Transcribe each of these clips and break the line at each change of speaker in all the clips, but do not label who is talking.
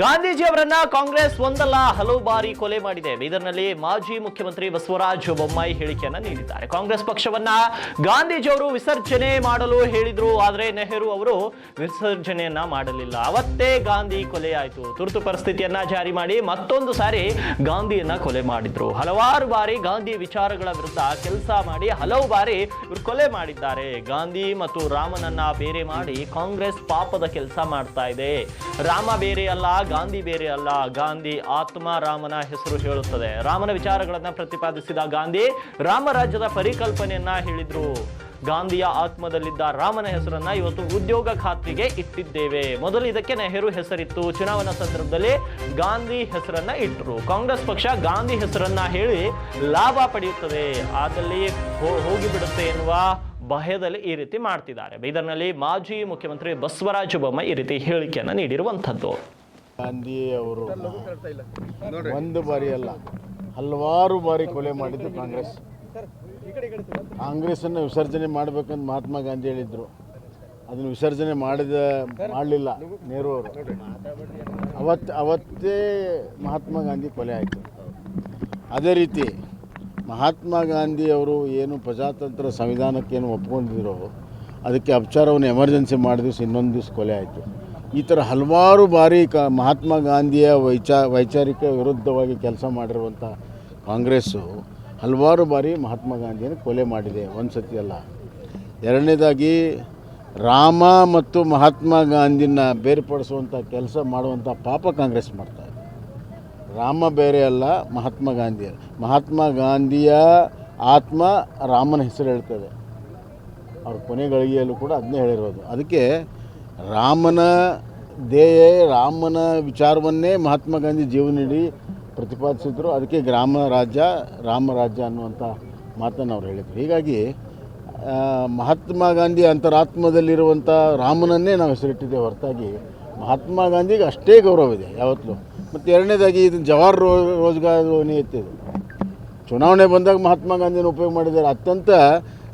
ಗಾಂಧೀಜಿ ಅವರನ್ನ ಕಾಂಗ್ರೆಸ್ ಒಂದಲ್ಲ ಹಲವು ಬಾರಿ ಕೊಲೆ ಮಾಡಿದೆ. ಬೀದರ್ನಲ್ಲಿ ಮಾಜಿ ಮುಖ್ಯಮಂತ್ರಿ ಬಸವರಾಜ ಬೊಮ್ಮಾಯಿ ಹೇಳಿಕೆಯನ್ನ ನೀಡಿದ್ದಾರೆ. ಕಾಂಗ್ರೆಸ್ ಪಕ್ಷವನ್ನ ಗಾಂಧೀಜಿಯವರು ವಿಸರ್ಜನೆ ಮಾಡಲು ಹೇಳಿದ್ರು, ಆದ್ರೆ ನೆಹರು ಅವರು ವಿಸರ್ಜನೆಯನ್ನ ಮಾಡಲಿಲ್ಲ. ಅವತ್ತೇ ಗಾಂಧಿ ಕೊಲೆಯಾಯಿತು ತುರ್ತು ಪರಿಸ್ಥಿತಿಯನ್ನ ಜಾರಿ ಮಾಡಿ ಮತ್ತೊಂದು ಸಾರಿ ಗಾಂಧಿಯನ್ನ ಕೊಲೆ ಮಾಡಿದ್ರು. ಹಲವಾರು ಬಾರಿ ಗಾಂಧಿ ವಿಚಾರಗಳ ವಿರುದ್ಧ ಕೆಲಸ ಮಾಡಿ ಹಲವು ಬಾರಿ ಇವರು ಕೊಲೆ ಮಾಡಿದ್ದಾರೆ. ಗಾಂಧಿ ಮತ್ತು ರಾಮನನ್ನ ಬೇರೆ ಮಾಡಿ ಕಾಂಗ್ರೆಸ್ ಪಾಪದ ಕೆಲಸ ಮಾಡ್ತಾ ಇದೆ. ರಾಮ ಬೇರೆ ಅಲ್ಲ ಗಾಂಧಿ ಬೇರೆ ಅಲ್ಲ. ಗಾಂಧಿ ಆತ್ಮ, ರಾಮನ ಹೆಸರು ಹೇಳುತ್ತದೆ. ರಾಮನ ವಿಚಾರಗಳನ್ನ ಪ್ರತಿಪಾದಿಸಿದ ಗಾಂಧಿ ರಾಮರಾಜ್ಯದ ಪರಿಕಲ್ಪನೆಯನ್ನ ಹೇಳಿದ್ರು. ಗಾಂಧಿಯ ಆತ್ಮದಲ್ಲಿದ್ದ ರಾಮನ ಹೆಸರನ್ನ ಇವತ್ತು ಉದ್ಯೋಗ ಖಾತ್ರಿಗೆ ಇಟ್ಟಿದ್ದೇವೆ. ಮೊದಲು ಇದಕ್ಕೆ ನೆಹರು ಹೆಸರಿತ್ತು. ಚುನಾವಣಾ ಸಂದರ್ಭದಲ್ಲಿ ಗಾಂಧಿ ಹೆಸರನ್ನ ಇಟ್ಟರು ಕಾಂಗ್ರೆಸ್ ಪಕ್ಷ ಗಾಂಧಿ ಹೆಸರನ್ನ ಹೇಳಿ ಲಾಭ ಪಡೆಯುತ್ತದೆ. ಆದಲ್ಲಿ ಹೋಗಿಬಿಡುತ್ತೆ ಎನ್ನುವ ಭಯದಲ್ಲಿ ಈ ರೀತಿ ಮಾಡ್ತಿದ್ದಾರೆ. ಬೀದರ್ನಲ್ಲಿ ಮಾಜಿ ಮುಖ್ಯಮಂತ್ರಿ ಬಸವರಾಜ ಬೊಮ್ಮಾಯಿ ಈ ರೀತಿ ಹೇಳಿಕೆಯನ್ನು ನೀಡಿರುವಂಥದ್ದು.
ಗಾಂಧಿ ಅವರು ಒಂದು ಬಾರಿ ಅಲ್ಲ ಹಲವಾರು ಬಾರಿ ಕೊಲೆ ಮಾಡಿದ್ದು ಕಾಂಗ್ರೆಸ್. ಕಾಂಗ್ರೆಸ್ಸನ್ನು ವಿಸರ್ಜನೆ ಮಾಡಬೇಕಂತ ಮಹಾತ್ಮ ಗಾಂಧಿ ಹೇಳಿದ್ರು. ಅದನ್ನು ವಿಸರ್ಜನೆ ಮಾಡಿದ ಮಾಡಲಿಲ್ಲ ನೆಹರು ಅವರು. ಅವತ್ತು ಅವತ್ತೇ ಮಹಾತ್ಮ ಗಾಂಧಿ ಕೊಲೆ ಆಯಿತು. ಅದೇ ರೀತಿ ಮಹಾತ್ಮ ಗಾಂಧಿ ಅವರು ಏನು ಪ್ರಜಾತಂತ್ರ ಸಂವಿಧಾನಕ್ಕೆ ಏನು ಒಪ್ಕೊಂಡಿದ್ರು ಅದಕ್ಕೆ ಅಪಚಾರವನ್ನು ಎಮರ್ಜೆನ್ಸಿ ಮಾಡಿದ ದಿವಸ ಇನ್ನೊಂದು ದಿವಸ ಕೊಲೆ ಆಯಿತು. ಈ ಥರ ಹಲವಾರು ಬಾರಿ ಕ ಮಹಾತ್ಮ ಗಾಂಧಿಯ ವೈಚಾ ವೈಚಾರಿಕ ವಿರುದ್ಧವಾಗಿ ಕೆಲಸ ಮಾಡಿರುವಂಥ ಕಾಂಗ್ರೆಸ್ಸು ಹಲವಾರು ಬಾರಿ ಮಹಾತ್ಮ ಗಾಂಧಿಯನ್ನು ಕೊಲೆ ಮಾಡಿದೆ ಒಂದು ಸತಿ ಅಲ್ಲ. ಎರಡನೇದಾಗಿ ರಾಮ ಮತ್ತು ಮಹಾತ್ಮ ಗಾಂಧಿನ ಬೇರ್ಪಡಿಸುವಂಥ ಕೆಲಸ ಮಾಡುವಂಥ ಪಾಪ ಕಾಂಗ್ರೆಸ್ ಮಾಡ್ತಾರೆ ರಾಮ ಬೇರೆ ಅಲ್ಲ, ಮಹಾತ್ಮ ಗಾಂಧಿ ಮಹಾತ್ಮ ಗಾಂಧಿಯ ಆತ್ಮ ರಾಮನ ಹೆಸರು ಹೇಳ್ತದೆ. ಅವ್ರ ಕೊನೆಗಳಿಗೆಯಲ್ಲೂ ಕೂಡ ಅದನ್ನೇ ಹೇಳಿರೋದು. ಅದಕ್ಕೆ ರಾಮನ ದೇಹ ರಾಮನ ವಿಚಾರವನ್ನೇ ಮಹಾತ್ಮ ಗಾಂಧಿ ಜೀವನಡಿ ಪ್ರತಿಪಾದಿಸಿದ್ರು. ಅದಕ್ಕೆ ಗ್ರಾಮ ರಾಜ್ಯ, ರಾಮ ರಾಜ್ಯ ಅನ್ನುವಂಥ ಮಾತನ್ನು ಅವ್ರು ಹೇಳಿದರು. ಹೀಗಾಗಿ ಮಹಾತ್ಮ ಗಾಂಧಿ ಅಂತರಾತ್ಮದಲ್ಲಿರುವಂಥ ರಾಮನನ್ನೇ ನಾವು ಹೆಸರಿಟ್ಟಿದ್ದೇವೆ ಹೊರತಾಗಿ ಮಹಾತ್ಮ ಗಾಂಧಿಗೆ ಅಷ್ಟೇ ಗೌರವ ಇದೆ ಯಾವತ್ತೂ. ಮತ್ತು ಎರಡನೇದಾಗಿ ಇದು ಜವಾಹರ್ ರೋ, ರೋಜ್ಗಾರ್ ಇದು ಚುನಾವಣೆ ಬಂದಾಗ ಮಹಾತ್ಮ ಗಾಂಧಿನ ಉಪಯೋಗ ಮಾಡಿದ್ದಾರೆ. ಅತ್ಯಂತ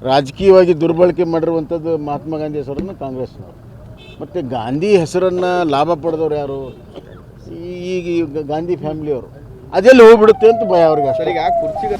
ರಾಜಕೀಯವಾಗಿ ದುರ್ಬಳಕೆ ಮಾಡಿರುವಂಥದ್ದು ಮಹಾತ್ಮ ಗಾಂಧಿ ಹೆಸರನ್ನು ಕಾಂಗ್ರೆಸ್ನವರು. ಮತ್ತು ಗಾಂಧಿ ಹೆಸರನ್ನು ಲಾಭ ಪಡೆದವ್ರು ಯಾರು? ಈಗ ಗಾಂಧಿ ಫ್ಯಾಮಿಲಿಯವರು ಅದೆಲ್ಲಿ ಹೋಗ್ಬಿಡುತ್ತೆ ಅಂತ ಭಯ ಅವ್ರಿಗೆ ಅಷ್ಟೇ.